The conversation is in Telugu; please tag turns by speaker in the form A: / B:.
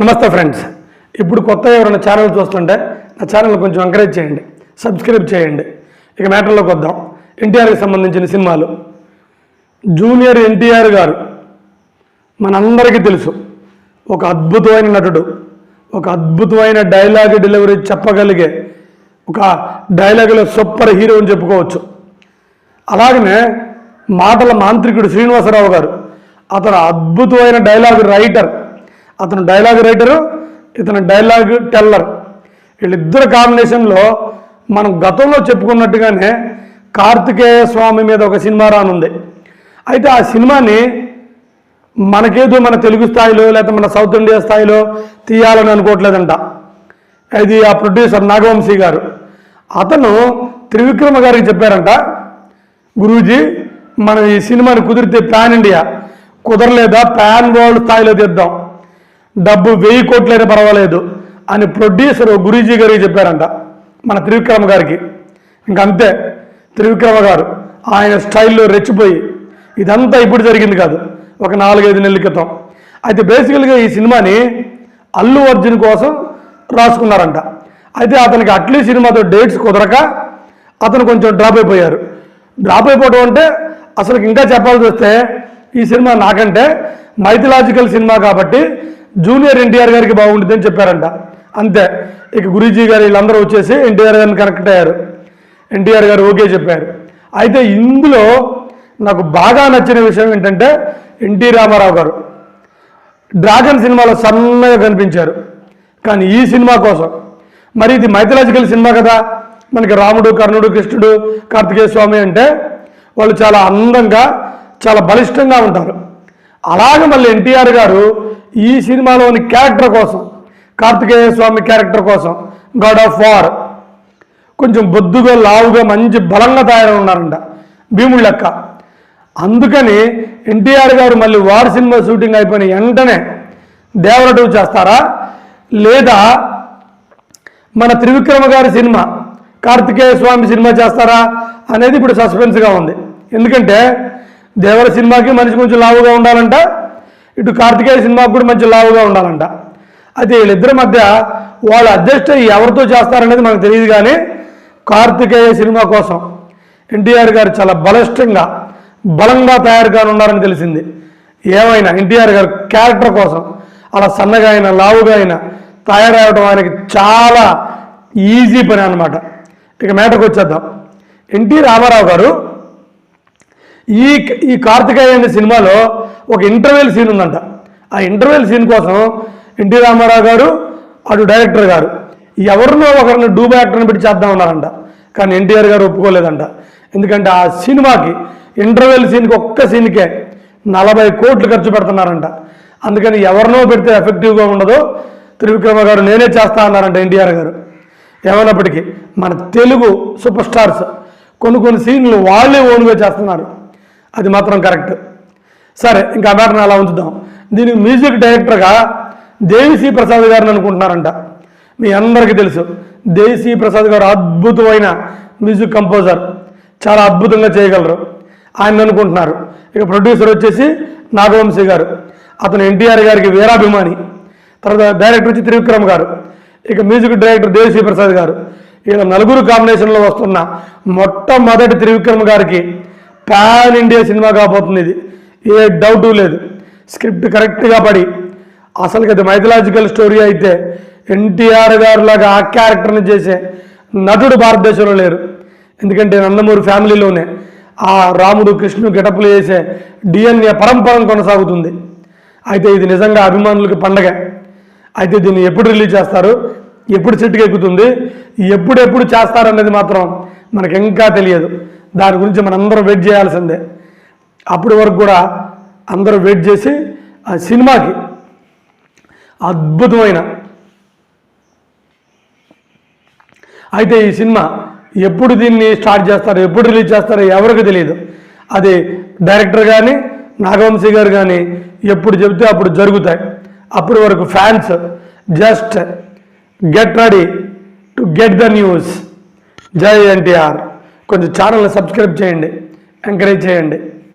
A: నమస్తే ఫ్రెండ్స్. ఇప్పుడు కొత్తగా ఎవరైనా ఛానల్ చూస్తుంటే నా ఛానల్ కొంచెం ఎంకరేజ్ చేయండి. సబ్స్క్రైబ్ చేయండి. ఇక మ్యాటర్లోకి వద్దాం. ఎన్టీఆర్కి సంబంధించిన సినిమాలు. జూనియర్ ఎన్టీఆర్ గారు మనందరికీ తెలుసు. ఒక అద్భుతమైన నటుడు. ఒక అద్భుతమైన డైలాగ్ డెలివరీ చెప్పగలిగే ఒక డైలాగులో సూపర్ హీరో అని చెప్పుకోవచ్చు. అలాగనే మాటల మాంత్రికుడు శ్రీనివాసరావు గారు అతను అద్భుతమైన డైలాగ్ రైటర్ అతను డైలాగ్ రైటరు ఇతను డైలాగ్ టెల్లర్ వీళ్ళిద్దరు కాంబినేషన్లో మనం గతంలో చెప్పుకున్నట్టుగానే కార్తికేయ స్వామి మీద ఒక సినిమా రానుంది. అయితే ఆ సినిమాని మనకేదో మన తెలుగు స్థాయిలో లేకపోతే మన సౌత్ ఇండియా స్థాయిలో తీయాలని అనుకోవట్లేదంట. ఇది ఆ ప్రొడ్యూసర్ నాగవంశీ గారు. అతను త్రివిక్రమ గారికి చెప్పారంట గురూజీ మనం ఈ సినిమాని కుదిరితే ప్యాన్ ఇండియా. కుదరలేదా? ప్యాన్ వరల్డ్ స్థాయిలో తీద్దాం. డబ్బు వెయ్యి కోట్లైనా పర్వాలేదు అని ప్రొడ్యూసర్ గురూజీ గారికి చెప్పారంట మన త్రివిక్రమ గారికి. ఇంకంతే త్రివిక్రమ గారు ఆయన స్టైల్లో రెచ్చిపోయి ఇదంతా ఇప్పుడు జరిగింది కాదు ఒక నాలుగైదు నెలల క్రితం. అయితే బేసికల్గా ఈ సినిమాని అల్లు అర్జున్ కోసం రాసుకున్నారంట. అయితే అతనికి అట్లీ సినిమాతో డేట్స్ కుదరక అతను కొంచెం డ్రాప్ అయిపోయారు. డ్రాప్ అయిపోవడం అంటే అసలు ఇంకా చెప్పాల్సి వస్తే ఈ సినిమా నాకంటే మైథలాజికల్ సినిమా కాబట్టి జూనియర్ ఎన్టీఆర్ గారికి బాగుంటుందని చెప్పారంట. అంతే. ఇక గురూజీ గారు వీళ్ళందరూ వచ్చేసి ఎన్టీఆర్ గారిని కనెక్ట్ అయ్యారు. ఎన్టీఆర్ గారు ఓకే చెప్పారు. అయితే ఇందులో నాకు బాగా నచ్చిన విషయం ఏంటంటే ఎన్టీ రామారావు గారు. డ్రాగన్ సినిమాలో సన్నగా కనిపించారు. కానీ ఈ సినిమా కోసం. మరి ఇది మైథలాజికల్ సినిమా కదా. మనకి రాముడు కర్ణుడు కృష్ణుడు కార్తికేయ స్వామి అంటే వాళ్ళు చాలా అందంగా చాలా బలిష్టంగా ఉంటారు. అలాగే మళ్ళీ ఎన్టీఆర్ గారు ఈ సినిమాలోని క్యారెక్టర్ కోసం కార్తికేయ స్వామి క్యారెక్టర్ కోసం గాడ్ ఆఫ్ వార్ కొంచెం బొద్దుగా లావుగా మంచి బలంగా తయారై ఉన్నారంట భీముడి లెక్క. అందుకని ఎన్టీఆర్ గారు మళ్ళీ వార్ సినిమా షూటింగ్ అయిపోయిన వెంటనే దేవరటు చేస్తారా? లేదా మన త్రివిక్రమ గారి సినిమా కార్తికేయ స్వామి సినిమా చేస్తారా? అనేది ఇప్పుడు సస్పెన్స్గా ఉంది. ఎందుకంటే దేవర సినిమాకి మనిషి కొంచెం లావుగా ఉండాలంట. ఇటు కార్తికేయ సినిమాకి కూడా మంచి లావుగా ఉండాలంట. అయితే వీళ్ళిద్దరి మధ్య వాళ్ళు అడ్జస్ట్ ఎవరితో చేస్తారనేది మనకు తెలియదు కానీ కార్తికేయ సినిమా కోసం ఎన్టీఆర్ గారు చాలా బలిష్టంగా బలంగా తయారు కానున్నారని తెలిసింది. ఏమైనా ఎన్టీఆర్ గారు క్యారెక్టర్ కోసం అలా సన్నగా అయినా లావుగా అయినా తయారవడం ఆయనకి చాలా ఈజీ పని అనమాట ఇక మేటకు వచ్చేద్దాం ఎన్టీ రామారావు గారు ఈ ఈ కార్తికేయ అనే సినిమాలో ఒక ఇంటర్వెల్ సీన్ ఉందంట. ఆ ఇంటర్వెల్ సీన్ కోసం ఎన్టీ రామారావు గారు అటు డైరెక్టర్ గారు ఎవరినో ఒకరిని డూబా యాక్టర్ని పెట్టి చేద్దాం ఉన్నారంట కానీ ఎన్టీఆర్ గారు ఒప్పుకోలేదంట. ఎందుకంటే ఆ సినిమాకి ఇంటర్వెల్ సీన్కి ఒక్క సీన్కే నలభై కోట్లు ఖర్చు పెడుతున్నారంట. అందుకని ఎవరినో పెడితే ఎఫెక్టివ్గా ఉండదో త్రివిక్రమ గారు నేనే చేస్తా అన్నారంట ఎన్టీఆర్ గారు. ఏమైనప్పటికీ మన తెలుగు సూపర్ స్టార్స్ కొన్ని కొన్ని సీన్లు వాళ్ళే ఓన్గా చేస్తున్నారు. అది మాత్రం కరెక్ట్. సరే ఇంకా మ్యాటర్ని అలా ఉంచుదాం? దీనికి మ్యూజిక్ డైరెక్టర్గా దేవిశ్రీ ప్రసాద్ గారిని అనుకుంటున్నారంట. మీ అందరికీ తెలుసు దేవిశ్రీ ప్రసాద్ గారు అద్భుతమైన మ్యూజిక్ కంపోజర్. చాలా అద్భుతంగా చేయగలరు. ఆయన అనుకుంటున్నారు. ఇక ప్రొడ్యూసర్ వచ్చేసి నాగవంశీ గారు. అతను ఎన్టీఆర్ గారికి వీరాభిమాని. తర్వాత డైరెక్టర్ వచ్చి త్రివిక్రమ్ గారు. ఇక మ్యూజిక్ డైరెక్టర్ దేవిశ్రీ ప్రసాద్ గారు. ఇలా నలుగురు కాంబినేషన్లో వస్తున్న మొట్టమొదటి త్రివిక్రమ్ గారికి ప్యాన్ ఇండియా సినిమా కాబోతుంది ఇది. ఏ డౌట్ లేదు. స్క్రిప్ట్ కరెక్ట్గా పడి. అసలు అది మైథలాజికల్ స్టోరీ అయితే ఎన్టీఆర్ గారు లాగా ఆ క్యారెక్టర్ని చేసే నటుడు భారతదేశంలో లేరు. ఎందుకంటే నందమూరి ఫ్యామిలీలోనే ఆ రాముడు కృష్ణుడు గెటపులు చేసే డిఎన్ఏ పరంపరం కొనసాగుతుంది. అయితే ఇది నిజంగా అభిమానులకి పండగ. అయితే దీన్ని ఎప్పుడు రిలీజ్ చేస్తారు? ఎప్పుడు సెట్కి ఎక్కుతుంది ఎప్పుడెప్పుడు చేస్తారనేది మాత్రం మనకి ఇంకా తెలియదు. దాని గురించి మనందరం వెయిట్ చేయాల్సిందే. అప్పటి వరకు కూడా అందరూ వెయిట్ చేసి ఆ సినిమాకి అద్భుతమైన అయితే ఈ సినిమా ఎప్పుడు దీన్ని స్టార్ట్ చేస్తారో ఎప్పుడు రిలీజ్ చేస్తారో ఎవరికి తెలియదు అది డైరెక్టర్ కానీ నాగవంశీ గారు కానీ ఎప్పుడు చెబితే అప్పుడు జరుగుతాయి. అప్పటి వరకు fans just get ready to get the news. జై ఎన్టీఆర్. కొంచెం ఛానల్ని సబ్స్క్రైబ్ చేయండి ఎంకరేజ్ చేయండి.